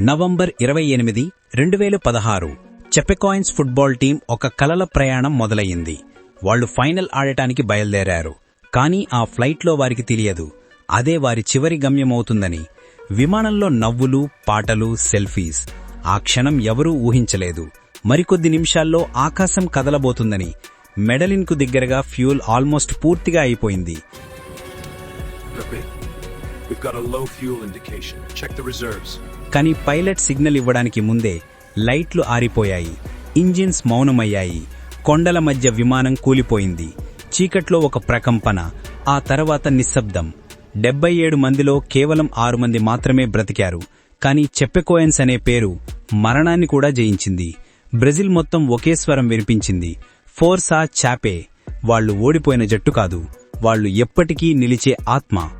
November ఇరవై ఎనిమిది రెండు వేల పదహారు. చెపెకాయిన్స్ ఫుట్బాల్ టీం ఒక కలల ప్రయాణం మొదలయ్యింది. వాళ్ళు ఫైనల్ ఆడటానికి బయలుదేరారు. కానీ ఆ ఫ్లైట్లో వారికి తెలియదు. అదే వారి చివరి గమ్యమవుతుందని. విమానంలో నవ్వులు పాటలు సెల్ఫీస్. ఆ క్షణం ఎవరూ ఊహించలేదు. మరికొద్ది నిమిషాల్లో ఆకాశం కదలబోతుందని. మెడలిన్కు దగ్గరగా ఫ్యూల్ ఆల్మోస్ట్ పూర్తిగా అయిపోయింది. We've got a low fuel indication. Check the reserves. కానీ పైలట్ సిగ్నల్ ఇవ్వడానికి ముందే లైట్లు ఆరిపోయాయి. ఇంజిన్స్ మౌనమయ్యాయి. కొండల మధ్య విమానం కూలిపోయింది. చీకట్లో ఒక ప్రకంపన ఆ తర్వాత నిశ్శబ్దం. డెబ్బై ఏడు మందిలో కేవలం ఆరు మంది మాత్రమే బ్రతికారు. కానీ చెప్పెకోయన్స్ అనే పేరు మరణాన్ని కూడా జయించింది. బ్రెజిల్ మొత్తం ఒకే స్వరం వినిపించింది. ఫోర్సా చాపే. వాళ్ళు ఓడిపోయిన జట్టు కాదు. వాళ్ళు ఎప్పటికీ నిలిచే ఆత్మ.